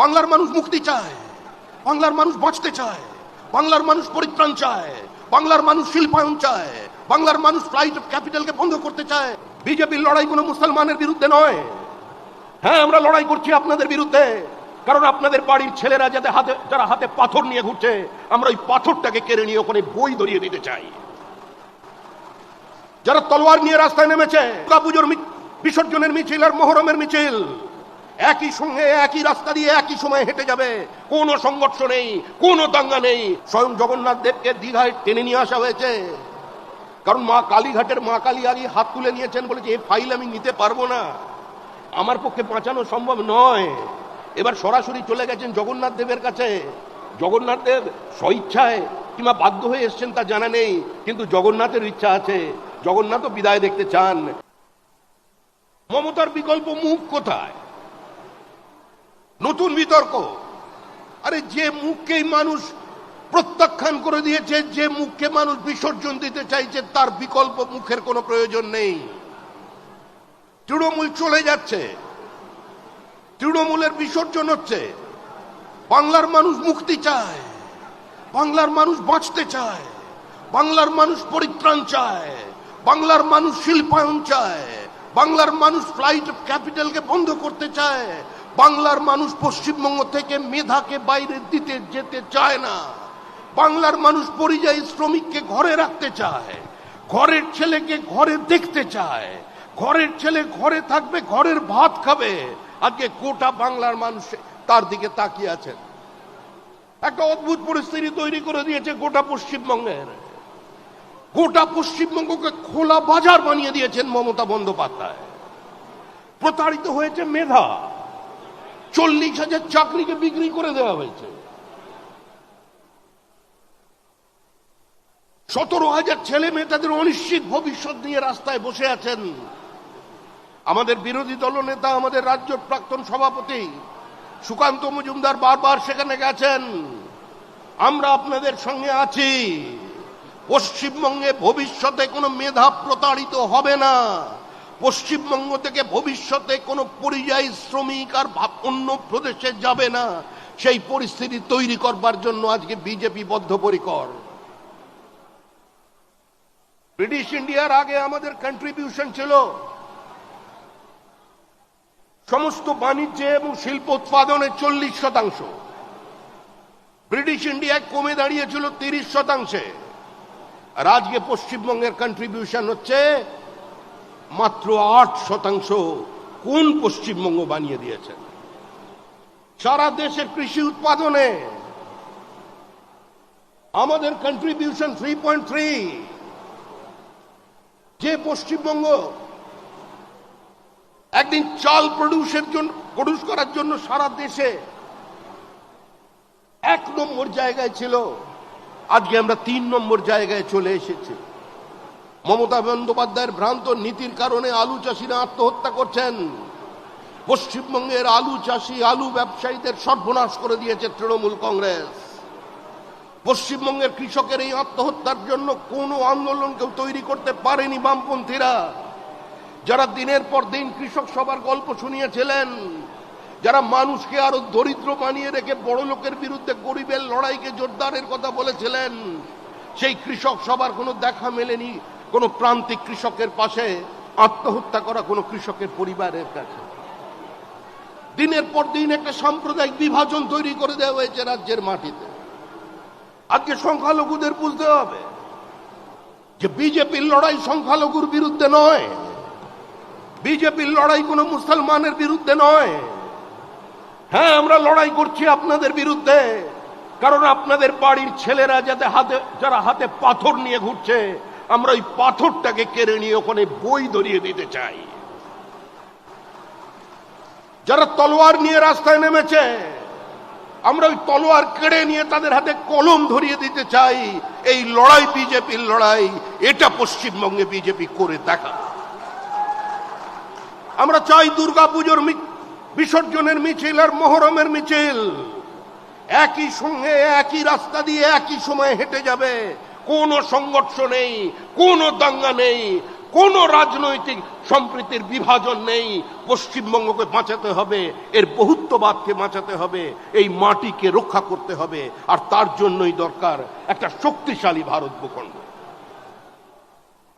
বাংলার মানুষ মুক্তি চায়, বাংলার মানুষ বাঁচতে চায়, বাংলার মানুষ পরিত্রাণ চায়, বাংলার মানুষ শিল্পায়ন চায়, বাংলার মানুষ ফ্লাইট অফ ক্যাপিটালকে বন্ধ করতে চায়। বিজেপির লড়াই কোনো মুসলমানের বিরুদ্ধে নয়। হ্যাঁ আমরা লড়াই করছি আপনাদের বিরুদ্ধে, কারণ আপনাদের বাড়ির ছেলেরা যাতে হাতে, যারা হাতে পাথর নিয়ে ঘুরছে, আমরা ওই পাথরটাকে কেড়ে নিয়ে ওখানে বই ধরিয়ে দিতে চাই। যারা তলোয়ার নিয়ে রাস্তায় নেমেছে দুর্গা পুজোর বিসর্জনের মিছিল আর মোহরমের মিছিল একই সঙ্গে একই রাস্তা দিয়ে একই সময় হেঁটে যাবে। কোনো সংঘর্ষ নেই, কোনো দাঙ্গা নেই। স্বয়ং জগন্নাথ দেবকে দীঘায় টেনে নিয়ে আসা হয়েছে। কারণ মা কালীঘাটের মা কালী আগে হাত তুলে নিয়েছেন বলেছে এই ফাইল আমি নিতে পারব না। আমার পক্ষে বাঁচানো সম্ভব নয়। এবার সরাসরি চলে গেছেন জগন্নাথ দেবের কাছে। জগন্নাথ দেব স্বইচ্ছায় কিংবা বাধ্য হয়ে এসছেন তা জানা নেই, কিন্তু জগন্নাথের ইচ্ছা আছে। জগন্নাথও বিদায় দেখতে চান। মমতার বিকল্প মুখ কোথায়? নতুন বিতর্ক। আরে যে মুখকেই মানুষ প্রত্যাখ্যান করে দিয়েছে, যে মুখকে মানুষ বিসর্জন দিতে চাইছে, তার বিকল্প মুখের কোনো প্রয়োজন নেই। তৃণমূল চলে যাচ্ছে। তৃণমূলের বিসর্জন হচ্ছে। বাংলার মানুষ মুক্তি চায়। বাংলার মানুষ বাঁচতে চায়। বাংলার মানুষ পরিত্রাণ চায়। বাংলার মানুষ শিল্পায়ন চায়। বাংলার মানুষ ফ্লাইট অফ ক্যাপিটালকে বন্ধ করতে চায়। বাংলার মানুষ পশ্চিমবঙ্গ থেকে মেধাকে বাইরে দিতে যেতে চায় না। বাংলার মানুষ পরিযায়ী শ্রমিককে ঘরে রাখতে চায়, ঘরের ছেলেকে ঘরে দেখতে চায়, ঘরের ছেলে ঘরে থাকবে, ঘরের ভাত খাবে। আজকে গোটা বাংলার মানুষ তার দিকে তাকিয়ে আছেন একটা অদ্ভুত পরিস্থিতি তৈরি করে দিয়েছে গোটা পশ্চিমবঙ্গের। গোটা পশ্চিমবঙ্গকে খোলা বাজার বানিয়ে দিয়েছেন মমতা বন্দ্যোপাধ্যায়। প্রতারিত হয়েছে মেধা। চল্লিশ হাজার চাকরিকে বিক্রি করে দেওয়া হয়েছে। সতেরো হাজার ছেলে মেয়ে তাদের অনিশ্চিত ভবিষ্যৎ নিয়ে রাস্তায় বসে আছেন। আমাদের বিরোধী দলনেতা আমাদের রাজ্য প্রাক্তন সভাপতি সুকান্ত মজুমদার বারবার সেখানে গেছেন। আমরা আপনাদের সঙ্গে আছি। পশ্চিমবঙ্গে ভবিষ্যতে কোনো মেধা প্রতারিত হবে না। পশ্চিমবঙ্গ থেকে ভবিষ্যতে কোনো পরিযায়ী শ্রমিক আর অন্য প্রদেশে যাবে না। সেই পরিস্থিতি তৈরি করবার জন্য আজকে বিজেপি বদ্ধপরিকর। ব্রিটিশ ইন্ডিয়ার আগে আমাদের কন্ট্রিবিউশন ছিল সমস্ত বাণিজ্যে এবং শিল্প উৎপাদনে চল্লিশ শতাংশ। ব্রিটিশ ইন্ডিয়ায় কমে দাঁড়িয়েছিল তিরিশ শতাংশে। আর আজকে পশ্চিমবঙ্গের কন্ট্রিবিউশন হচ্ছে মাত্র আট শতাংশ কোন পশ্চিমবঙ্গ বানিয়ে দিয়েছেন সারা দেশের কৃষি উৎপাদনে। আমাদের কন্ট্রিবিউশন থ্রি পয়েন্ট থ্রি যে পশ্চিমবঙ্গ একদিন চাল প্রডিউসের জন্য প্রডিউস করার জন্য সারা দেশে এক নম্বর জায়গায় ছিল, আজকে আমরা তিন নম্বর জায়গায় চলে এসেছি। মমতা বন্দ্যোপাধ্যায়ের ভ্রান্ত নীতির কারণে আলু চাষিরা আত্মহত্যা করছেন। পশ্চিমবঙ্গের আলু চাষি, আলু ব্যবসায়ীদের সর্বনাশ করে দিয়েছে তৃণমূল কংগ্রেস। পশ্চিমবঙ্গের কৃষকের এই আত্মহত্যার জন্য কোনো আন্দোলন কেউ তৈরি করতে পারেনি বামপন্থীরা। যারা দিনের পর দিন কৃষক সবার গল্প শুনিয়েছিলেন, যারা মানুষকে আরও দরিদ্র বানিয়ে রেখে বড় লোকের বিরুদ্ধে গরিবের লড়াইকে জোরদারের কথা বলেছিলেন, সেই কৃষক সবার কোনো দেখা মেলেনি। কোনো প্রান্তিক কৃষকের পাশে আত্মহত্যা করা কোনো কৃষকের পরিবারের কাছে। দিনের পর দিন একটা সাম্প্রদায়িক বিভাজন তৈরি করে দেওয়া হয়েছে রাজ্যের মাটিতে। আজকে সংখ্যালঘুদের বুঝতে হবে যে বিজেপির লড়াই সংখ্যালঘুর বিরুদ্ধে নয়। বিজেপির লড়াই কোনো মুসলমানের বিরুদ্ধে নয়। হ্যাঁ আমরা লড়াই করছি আপনাদের বিরুদ্ধে, কারণ আপনাদের বাড়ির ছেলেরা যাতে হাতে যারা হাতে পাথর নিয়ে ঘুরছে আমরা ওই পাথরটাকে কেড়ে নিয়ে ওখানে বই ধরিয়ে দিতে চাই। যারা তলোয়ার নিয়ে রাস্তায় নেমেছে, আমরা ওই তলোয়ার কেড়ে নিয়ে তাদের হাতে কলম ধরিয়ে দিতে চাই। এই লড়াই বিজেপির লড়াই, এটা পশ্চিমবঙ্গে বিজেপি করে দেখা। আমরা চাই দুর্গাপুজোর বিসর্জনের মিছিল আর মহরমের মিছিল। একই সঙ্গে একই রাস্তা দিয়ে একই সময় হেঁটে যাবে। কোনো সংঘর্ষ নেই, কোনো দাঙ্গা নেই, কোন রাজনৈতিক সম্প্রীতির বিভাজন নেই। পশ্চিমবঙ্গকে বাঁচাতে হবে, এর বহুত্ববাদকে বাঁচাতে হবে, এই মাটিকে রক্ষা করতে হবে, আর তার জন্যই দরকার একটা শক্তিশালী ভারত ভূখণ্ড।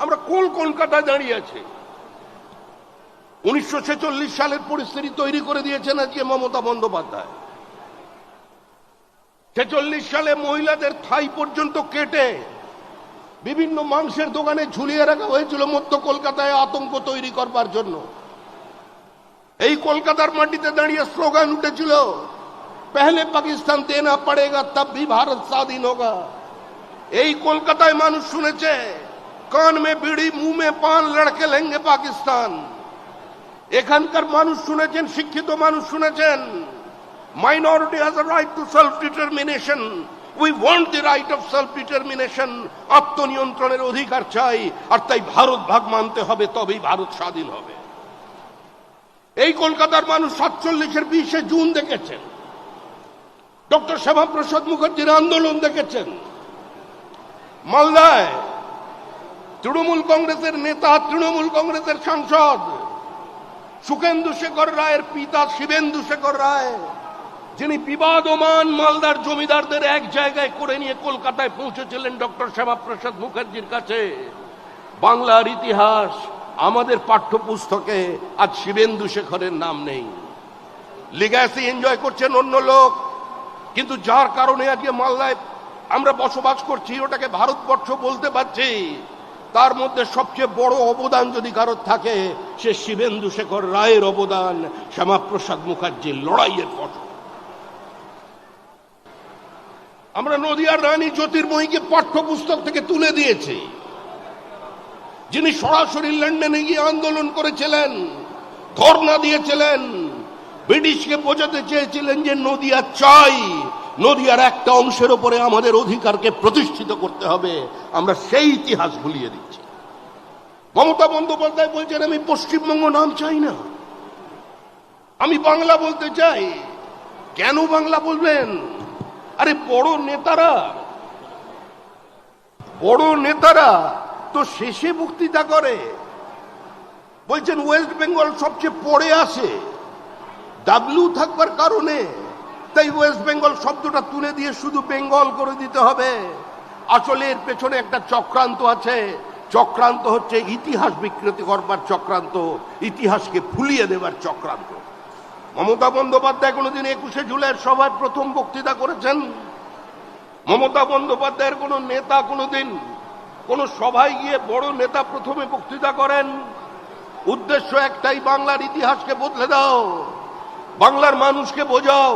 আমরা কোন কলকাতায় দাঁড়িয়ে আছি? উনিশশো ছেচল্লিশ সালের পরিস্থিতি তৈরি করে দিয়েছেন আজকে মমতা বন্দ্যোপাধ্যায়। ছেচল্লিশ সালে মহিলাদের থাই পর্যন্ত কেটে বিভিন্ন মাংসের দোকানে ঝুলিয়ে রাখা হয়েছিল মধ্য কলকাতায় আতঙ্ক তৈরি করবার জন্য। এই কলকাতার মাটিতে দাঁড়িয়ে স্লোগান উঠেছিল, পহলে পাকিস্তান দেনা পড়েগা তব ভি ভারত স্বাধীন হোগা। এই কলকাতায় মানুষ শুনেছে, কান মে বিড়ি মুখ মে পান, লড়কে লেঙ্গে পাকিস্তান। এখানকার মানুষ শুনেছেন, শিক্ষিত মানুষ শুনেছেন, minority has right to self determination we want the right of self determination আত্মনিয়ন্ত্রণের অধিকার চাই, আর তাই ভারত ভাগ মানতে হবে, তবেই ভারত স্বাধীন হবে। এই কলকাতার মানুষ সাতচল্লিশের বিশে জুন দেখেছেন। ডক্টর শ্যামাপ্রসাদ মুখার্জির আন্দোলন দেখেছেন। মালদায় তৃণমূল কংগ্রেসের নেতা, তৃণমূল কংগ্রেসের সাংসদ সুখেন্দু শেখর রায়ের পিতা শিবেন্দু শেখর রায় যিনি বিবাদমান মালদার জমিদারদের এক জায়গায় করে নিয়ে কলকাতায় পৌঁছেছিলেন ডক্টর শ্যামাপ্রসাদ মুখার্জির কাছে। বাংলার ইতিহাস, আমাদের পাঠ্যপুস্তকে আজ শিবেন্দু শেখরের নাম নেই। লিগাসি এনজয় করছেন অন্য লোক, কিন্তু যার কারণে আজকে মালদায় আমরা বসবাস করছি, ওটাকে ভারতবর্ষ বলতে পারছি। তার মধ্যে সবচেয়ে বড় অবদান যদি কারোর থাকে, সে শিবেন্দু শেখর রায়ের অবদান, শ্যামাপ্রসাদ মুখার্জির লড়াইয়ের ফসল আমরা নদিয়ার রানী জ্যোতির্ময়ীকে পাঠ্যপুস্তক থেকে তুলে দিয়েছি। যিনি সরাসরি লন্ডনে গিয়ে আন্দোলন করেছিলেন ধর্ণা দিয়েছিলেন, ব্রিটিশকে বোঝাতে চেয়েছিলেন যে নদিয়া চাই, নদিয়ার একটা অংশের উপরে আমাদের অধিকারকে প্রতিষ্ঠিত করতে হবে। আমরা সেই ইতিহাস ভুলিয়ে দিচ্ছি। মমতা বন্দ্যোপাধ্যায় বলছেন, আমি পশ্চিমবঙ্গ নাম চাই না। আমি বাংলা বলতে চাই। কেন বাংলা বলবেন? আরে বড় নেতারা বড় নেতারা তো শেষে বক্তৃতা করে। বলছেন ওয়েস্ট বেঙ্গল সবচেয়ে পড়ে আসে ডাব্লিউ থাকবার কারণে তাই ওয়েস্ট বেঙ্গল শব্দটা তুলে দিয়ে শুধু বেঙ্গল করে দিতে হবে। আসলে এর পেছনে একটা চক্রান্ত আছে। চক্রান্ত হচ্ছে ইতিহাস বিকৃতি করবার চক্রান্ত, ইতিহাসকে ফুলিয়ে দেবার চক্রান্ত। মমতা বন্দ্যোপাধ্যায় কোনোদিন একুশে জুলাইয়ের সভায় প্রথম বক্তৃতা করেছেন? মমতা বন্দ্যোপাধ্যায়ের কোন নেতা কোনোদিন কোন সভায় গিয়ে বড় নেতা প্রথমে বক্তৃতা করেন? উদ্দেশ্য একটাই, বাংলার ইতিহাসকে বদলে দাও, বাংলার মানুষকে বোঝাও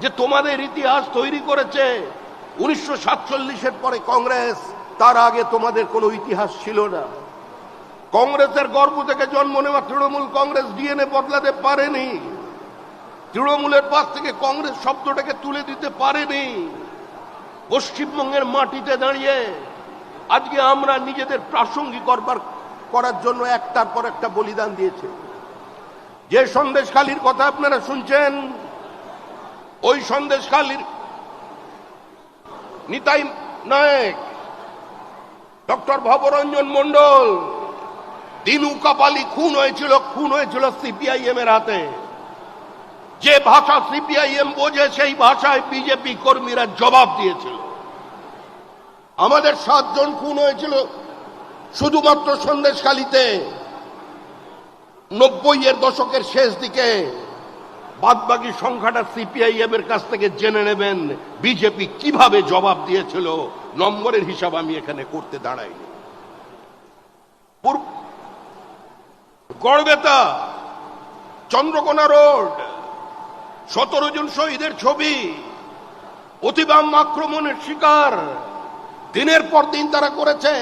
যে তোমাদের ইতিহাস তৈরি করেছে উনিশশো সাতচল্লিশের পরে কংগ্রেস, তার আগে তোমাদের কোনো ইতিহাস ছিল না। কংগ্রেসের গর্ব থেকে জন্ম নেওয়া তৃণমূল কংগ্রেস ডিএনএ বদলাতে পারেনি। তৃণমূলের পাশ থেকে কংগ্রেস শব্দটাকে তুলে দিতে পারেনি। পশ্চিমবঙ্গের মাটিতে দাঁড়িয়ে আজকে আমরা নিজেদের প্রাসঙ্গিক করবার, করার জন্য একটার পর একটা বলিদান দিয়েছে। যে সন্দেশখালির কথা আপনারা শুনছেন, ওই সন্দেশখালির নিতাই নায়ক, ডক্টর ভবরঞ্জন মন্ডল দিনু কাপালি খুন হয়েছিল খুন হয়েছিল সিপিআইএম এর হাতে যে ভাষা সিপিআইএম বোঝে সেই ভাষায় বিজেপি কর্মীরা জবাব দিয়েছিল আমাদের সাতজন খুন হয়েছিল শুধুমাত্র সন্দেশখালিতে নব্বই এর দশকের শেষ দিকে বাদবাকি সংখ্যাটা সিপিআইএম এর কাছ থেকে জেনে নেবেন বিজেপি কীভাবে জবাব দিয়েছিল। নম্বরের হিসাব আমি এখানে করতে দাঁড়াইনি। গড়বেতা, চন্দ্রকোনা রোড, সতেরো জন শহীদের ছবি, অতিবাম আক্রমণের শিকার। দিনের পর দিন তারা করেছে,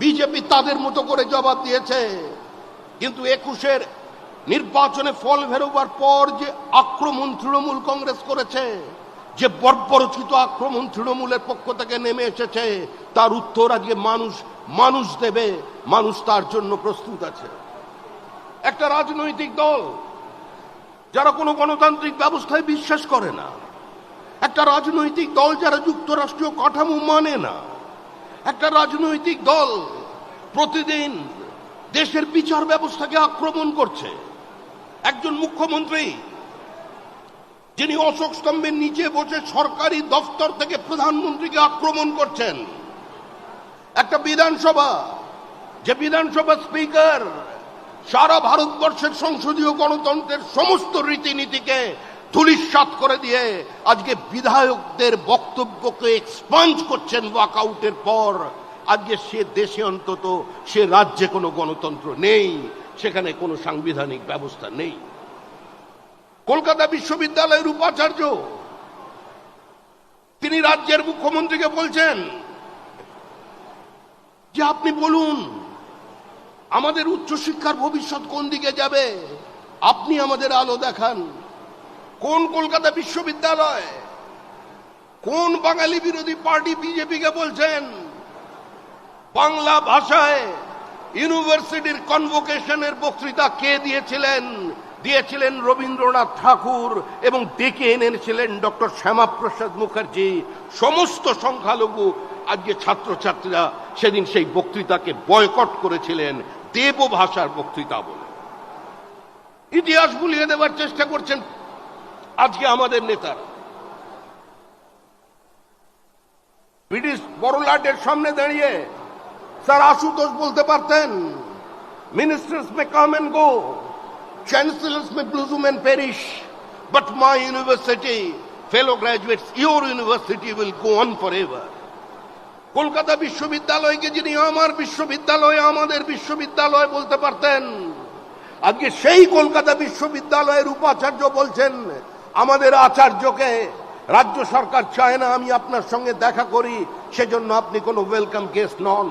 বিজেপি তাদের মতো করে জবাব দিয়েছে। কিন্তু একুশের নির্বাচনে ফল বেরোবার পর যে আক্রমণ তৃণমূল কংগ্রেস করেছে, যে বর্বরচিত আক্রমণ তৃণমূলের পক্ষ থেকে নেমে এসেছে, তার উত্তর আজকে মানুষ মানুষ দেবে, মানুষ তার জন্য প্রস্তুত আছে। একটা রাজনৈতিক দল, যারা কোনো গণতান্ত্রিক ব্যবস্থায় বিশ্বাস করে না। একটা রাজনৈতিক দল যারা যুক্তরাষ্ট্রীয় কাঠামো মানে না। একটা রাজনৈতিক দল প্রতিদিন দেশের বিচার ব্যবস্থাকে আক্রমণ করছে। একজন মুখ্যমন্ত্রী, যিনি অশোক স্তম্ভের নিচে বসে সরকারি দফতর থেকে প্রধানমন্ত্রীকে আক্রমণ করছেন। একটা বিধানসভা, যে বিধানসভা স্পিকার সারা ভারতবর্ষের সংসদীয় গণতন্ত্রের সমস্ত রীতিনীতিকে ধুলিস্বাত করে দিয়ে আজকে বিধায়কদের বক্তব্যকে এক্সপাঞ্জ করছেন ওয়াকআউটের পর। আজকে সে দেশে অন্তত, সে রাজ্যে কোনো গণতন্ত্র নেই, সেখানে কোনো সাংবিধানিক ব্যবস্থা নেই। কলকাতা বিশ্ববিদ্যালয়ের উপাচার্য, তিনি রাজ্যের মুখ্যমন্ত্রীকে বলছেন যে আপনি বলুন আমাদের উচ্চশিক্ষার ভবিষ্যৎ কোন দিকে যাবে? আপনি আমাদের আলো দেখান। কোন কলকাতা বিশ্ববিদ্যালয়? কোন বাঙালি বিরোধী পার্টি বিজেপিকে বলছেন? বাংলা ভাষায় ইউনিভার্সিটির কনভোকেশনের বক্তৃতা কে দিয়েছিলেন? দিয়েছিলেন রবীন্দ্রনাথ ঠাকুর এবং ডেকে এনেছিলেন ডক্টর শ্যামাপ্রসাদ মুখার্জি। সমস্ত সংখ্যালঘু, আজকে ছাত্রছাত্রীরা সেদিন সেই বক্তৃতাকে বয়কট করেছিলেন। দেব ভাষার বক্তৃতা বলে। ইতিহাস ভুলিয়ে দেওয়ার চেষ্টা করছেন আজকে আমাদের নেতারা। ব্রিটিশ বড়লাটের সামনে দাঁড়িয়ে স্যার আশুতোষ বলতে পারতেন ministers may come and go chancellors may blossom and perish but my university fellow graduates your university will go on forever Kolkata বিশ্ববিদ্যালয়কে যিনি আমার বিশ্ববিদ্যালয়, আমাদের বিশ্ববিদ্যালয় বলতে পারতেন, আজকে সেই কলকাতা বিশ্ববিদ্যালয়ের উপাচার্য বলছেন, আমাদের আচার্যকে রাজ্য সরকার চায় না, আমি আপনার সঙ্গে দেখা করি, সেজন্য আপনি কোনো ওয়েলকাম গেস্ট নন।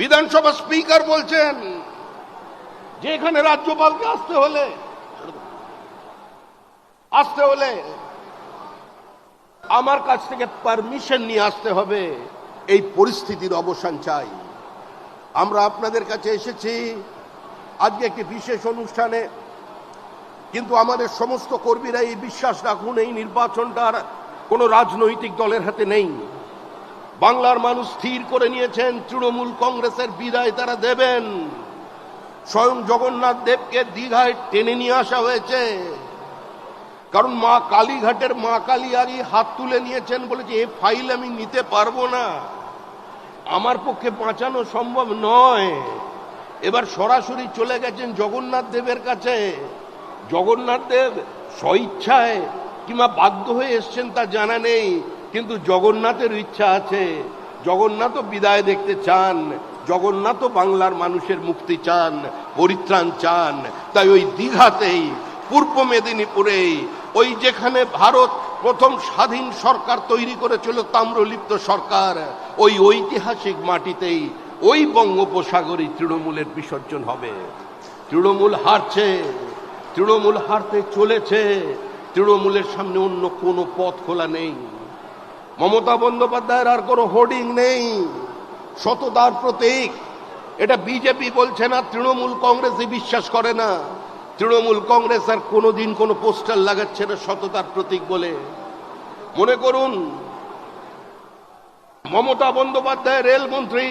বিধানসভা স্পিকার বলছেন, যে এখানে রাজ্যপালকে আসতে হলে আসতে হলে আমার কাছ থেকে পারমিশন নিয়ে আসতে হবে। এই পরিস্থিতির অবসান চাই। আমরা আপনাদের কাছে এসেছি। আজকে একটি বিশেষ অনুষ্ঠানে। কিন্তু আমাদের সমস্ত কর্মীরা এই বিশ্বাস রাখুন, এই নির্বাচনটার কোনো রাজনৈতিক দলের হাতে নেই। বাংলার মানুষ স্থির করে নিয়েছেন, তৃণমূল কংগ্রেসের বিদায় তারা দেবেন। স্বয়ং জগন্নাথ দেবকে দীঘায় টেনে নিয়ে আসা হয়েছে। কারণ মা কালীঘাটের মা কালী আগে হাত তুলে নিয়েছেন বলেছে, এ ফাইল আমি নিতে পারব না। আমার পক্ষে বাঁচানো সম্ভব নয়। এবার সরাসরি চলে গেছেন জগন্নাথ দেবের কাছে। জগন্নাথ দেব স্বইচ্ছায় কিংবা বাধ্য হয়ে এসছেন তা জানা নেই, কিন্তু জগন্নাথের ইচ্ছা আছে। জগন্নাথও বিদায় দেখতে চান, জগন্নাথও বাংলার মানুষের মুক্তি চান, পরিত্রাণ চান। তাই ওই দীঘাতেই, পূর্ব মেদিনীপুরেই ওই যেখানে ভারত প্রথম স্বাধীন সরকার তৈরি করেছিল তাম্রলিপ্ত সরকার, ওই ঐতিহাসিক মাটিতেই ওই বঙ্গোপসাগরী তৃণমূলের বিসর্জন হবে। তৃণমূল হারছে, তৃণমূল হারতে চলেছে, তৃণমূলের সামনে অন্য কোনো পথ খোলা নেই। মমতা বন্দ্যোপাধ্যায়ের আর কোনো হোর্ডিং নেই। সততার প্রতীক, এটা বিজেপি বলছে না, তৃণমূল কংগ্রেসই বিশ্বাস করে না। তৃণমূল কংগ্রেস আর কোনোদিন কোনো পোস্টার লাগাচ্ছে না সততার প্রতীক বলে। মনে করুন, মমতা বন্দ্যোপাধ্যায় রেলমন্ত্রী